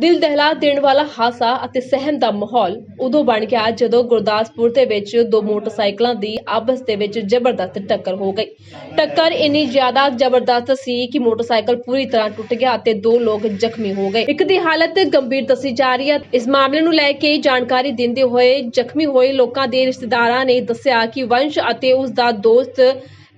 ਦਿਲ ਦਹਿਲਾ ਦੇਣ ਵਾਲਾ ਹਾਸਾ ਅਤੇ ਸਹਿਮ ਦਾ ਮਾਹੌਲ ਉਦੋਂ ਬਣ ਗਿਆ ਜਦੋਂ ਗੁਰਦਾਸਪੁਰ ਦੇ ਵਿੱਚ ਦੋ ਮੋਟਰਸਾਈਕਲਾਂ ਦੀ ਆਪਸ ਦੇ ਵਿੱਚ ਜ਼ਬਰਦਸਤ ਟੱਕਰ ਹੋ ਗਈ। ਟੱਕਰ ਇੰਨੀ ਜ਼ਿਆਦਾ ਜ਼ਬਰਦਸਤ ਸੀ ਕਿ ਮੋਟਰਸਾਈਕਲ ਪੂਰੀ ਤਰ੍ਹਾਂ ਟੁੱਟ ਗਿਆ ਅਤੇ ਦੋ ਲੋਕ ਜ਼ਖਮੀ ਹੋ ਗਏ। ਇੱਕ ਦੀ ਹਾਲਤ ਗੰਭੀਰ ਦੱਸੀ ਜਾ ਰਹੀ ਹੈ। ਇਸ ਮਾਮਲੇ ਨੂੰ ਲੈ ਕੇ ਜਾਣਕਾਰੀ ਦਿੰਦੇ ਹੋਏ ਜ਼ਖਮੀ ਹੋਏ ਲੋਕਾਂ ਦੇ ਰਿਸ਼ਤੇਦਾਰਾਂ ਨੇ ਦੱਸਿਆ ਕਿ ਵੰਸ਼ ਅਤੇ ਉਸ ਦਾ ਦੋਸਤ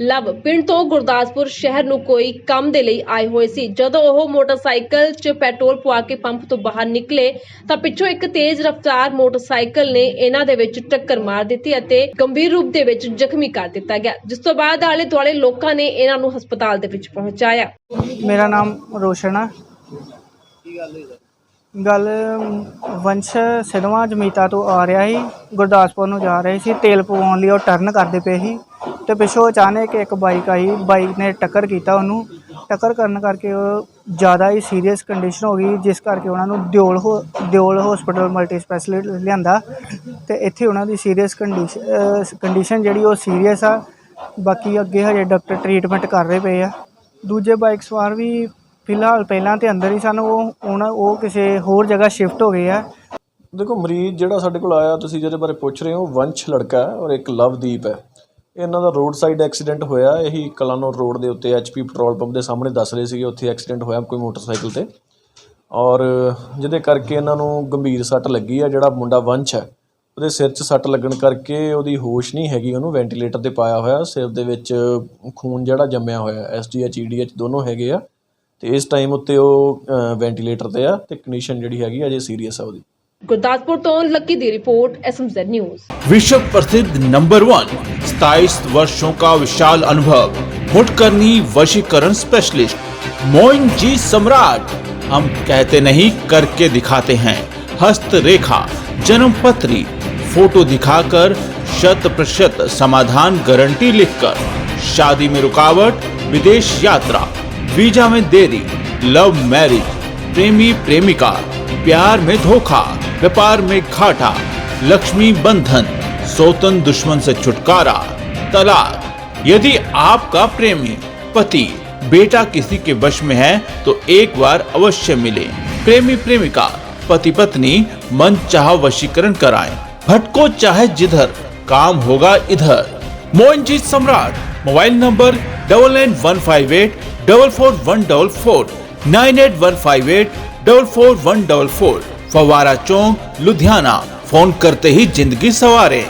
ਲਵ ਪਿੰਡ ਤੋਂ ਗੁਰਦਾਸਪੁਰ ਸ਼ਹਿਰ ਨੂੰ ਕੋਈ ਕੰਮ ਦੇ ਲਈ ਆਏ ਹੋਏ ਸੀ। ਜਦੋਂ ਉਹ ਮੋਟਰਸਾਈਕਲ 'ਚ ਪੈਟਰੋਲ ਪਵਾ ਕੇ ਪੰਪ ਤੋਂ ਬਾਹਰ ਨਿਕਲੇ ਤਾਂ ਪਿੱਛੋਂ ਇੱਕ ਤੇਜ਼ ਰਫ਼ਤਾਰ ਮੋਟਰਸਾਈਕਲ ਨੇ ਇਹਨਾਂ ਦੇ ਵਿੱਚ ਟੱਕਰ ਮਾਰ ਦਿੱਤੀ ਅਤੇ ਗੰਭੀਰ ਰੂਪ ਦੇ ਵਿੱਚ ਜ਼ਖਮੀ ਕਰ ਦਿੱਤਾ ਗਿਆ। ਜਿਸ ਤੋਂ ਬਾਅਦ ਆਲੇ ਦੁਆਲੇ ਲੋਕਾਂ ਨੇ ਇਹਨਾਂ ਨੂੰ ਹਸਪਤਾਲ ਦੇ ਵਿੱਚ ਪਹੁੰਚਾਇਆ। ਮੇਰਾ ਨਾਮ ਰੋਸ਼ਨ ਆ। ਗੱਲ ਅਮ, ਵੰਸ਼ ਸਿਨੇਮਾ ਜਮੀਤਾ ਤੋਂ ਆ ਰਿਹਾ ਸੀ। ਗੁਰਦਾਸਪੁਰ ਨੂੰ ਜਾ ਰਹੇ ਸੀ। ਤੇਲ ਪਵਾਉਣ ਲਈ ਉਹ ਟਰਨ ਕਰਦੇ ਪਏ ਸੀ। ਤੇ ਪਿੱਛੋਂ ਅਚਾਨਕ ਇੱਕ ਬਾਈਕ ਆਈ, ਬਾਈਕ ਨੇ ਟੱਕਰ ਕੀਤਾ ਉਹਨੂੰ। ਟੱਕਰ ਕਰਨ ਕਰਕੇ ਉਹ ਜ਼ਿਆਦਾ ਹੀ ਸੀਰੀਅਸ ਕੰਡੀਸ਼ਨ ਹੋ ਗਈ, ਜਿਸ ਕਰਕੇ ਉਹਨਾਂ ਨੂੰ ਦਿਓਲ ਹੋ, ਦਿਓਲ ਹਸਪੀਟਲ ਮਲਟੀ ਸਪੈਸ਼ਲਿਟੀ ਲਿਆਂਦਾ ਤੇ ਇੱਥੇ ਉਹਨਾਂ ਦੀ ਸੀਰੀਅਸ ਕੰਡੀਸ਼ਨ ਕੰਡੀਸ਼ਨ ਜਿਹੜੀ ਉਹ ਸੀਰੀਅਸ ਆ। ਬਾਕੀ ਅੱਗੇ ਹਜੇ ਡਾਕਟਰ ਟਰੀਟਮੈਂਟ ਕਰ ਰਹੇ ਪਏ ਆ। ਦੂਜੇ ਬਾਈਕ ਸਵਾਰ ਵੀ ਫਿਲਹਾਲ ਪਹਿਲਾਂ ਤੇ ਅੰਦਰ ਹੀ ਸਨ, ਉਹ ਉਹਨਾਂ ਉਹ ਕਿਸੇ ਹੋਰ ਜਗ੍ਹਾ ਸ਼ਿਫਟ ਹੋ ਗਏ ਆ। ਦੇਖੋ ਮਰੀਜ਼ ਜਿਹੜਾ ਸਾਡੇ ਕੋਲ ਆਇਆ, ਤੁਸੀਂ ਜਿਹਦੇ ਬਾਰੇ ਪੁੱਛ ਰਹੇ ਹੋ, ਵੰਸ਼ ਲੜਕਾ ਹੈ ਔਰ ਇੱਕ ਲਵਦੀਪ ਹੈ। ਇਹਨਾਂ ਦਾ ਰੋਡ ਸਾਈਡ ਐਕਸੀਡੈਂਟ ਹੋਇਆ। ਇਹੀ ਕਲਾਨੌਰ ਰੋਡ ਦੇ ਉੱਤੇ ਐਚਪੀ ਪੈਟਰੋਲ ਪੰਪ ਦੇ ਸਾਹਮਣੇ ਦੱਸ ਰਹੇ ਸੀਗੇ, ਉੱਥੇ ਐਕਸੀਡੈਂਟ ਹੋਇਆ ਕੋਈ ਮੋਟਰਸਾਈਕਲ ਤੇ। ਔਰ ਜਿਹਦੇ ਕਰਕੇ ਇਹਨਾਂ ਨੂੰ ਗੰਭੀਰ ਸੱਟ ਲੱਗੀ ਆ, ਜਿਹੜਾ ਮੁੰਡਾ ਵੰਸ਼ ਹੈ, ਉਹਦੇ ਸਿਰ 'ਚ ਸੱਟ ਲੱਗਣ ਕਰਕੇ ਉਹਦੀ ਹੋਸ਼ ਨਹੀਂ ਹੈਗੀ, ਉਹਨੂੰ ਵੈਂਟੀਲੇਟਰ ਤੇ ਪਾਇਆ ਹੋਇਆ। ਸਿਰ ਦੇ ਵਿੱਚ ਖੂਨ ਜਿਹੜਾ ਜੰਮਿਆ ਹੋਇਆ ਐਸਡੀਐਚ ਈਡੀਐਚ ਦੋਨੋਂ ਹੈਗੇ ਆ। ਤੇ ਇਸ ਟਾਈਮ ਉੱਤੇ ਉਹ ਵੈਂਟੀਲੇਟਰ ਤੇ ਆ, ਤੇ ਕੰਡੀਸ਼ਨ ਜਿਹੜੀ ਹੈਗੀ ਆ, ਅਜੇ ਸੀਰੀਅਸ ਆ ਉਹਦੀ। गुरदासपुर तो लकी दी रिपोर्ट एस न्यूज़ विश्व प्रसिद्ध नंबर वन सताइस वर्षों का विशाल अनुभव फुटकर्णी वशीकरण स्पेशलिस्ट मोइन जी सम्राट, हम कहते नहीं करके दिखाते हैं हस्त रेखा जन्म पत्री फ़ोटो दिखाकर शत प्रतिशत समाधान गारंटी लिखकर, शादी में रुकावट, विदेश यात्रा, वीज़ा में देरी लव मैरिज प्रेमी प्रेमिका, प्यार में धोखा व्यापार में घाटा, लक्ष्मी बंधन, सौतन दुश्मन से छुटकारा, तलाक। यदि आपका प्रेमी पति बेटा किसी के वश में है तो एक बार अवश्य मिले। प्रेमी प्रेमिका, पति पत्नी, मन चाह वशीकरण कराएँ। भटको चाहे जिधर, काम होगा इधर। Mohanjit Samrat, mobile number double nine one five eight double four one double four nine eight one five eight double four one double four फवारा चौक लुधियाना फोन करते ही जिंदगी सवारे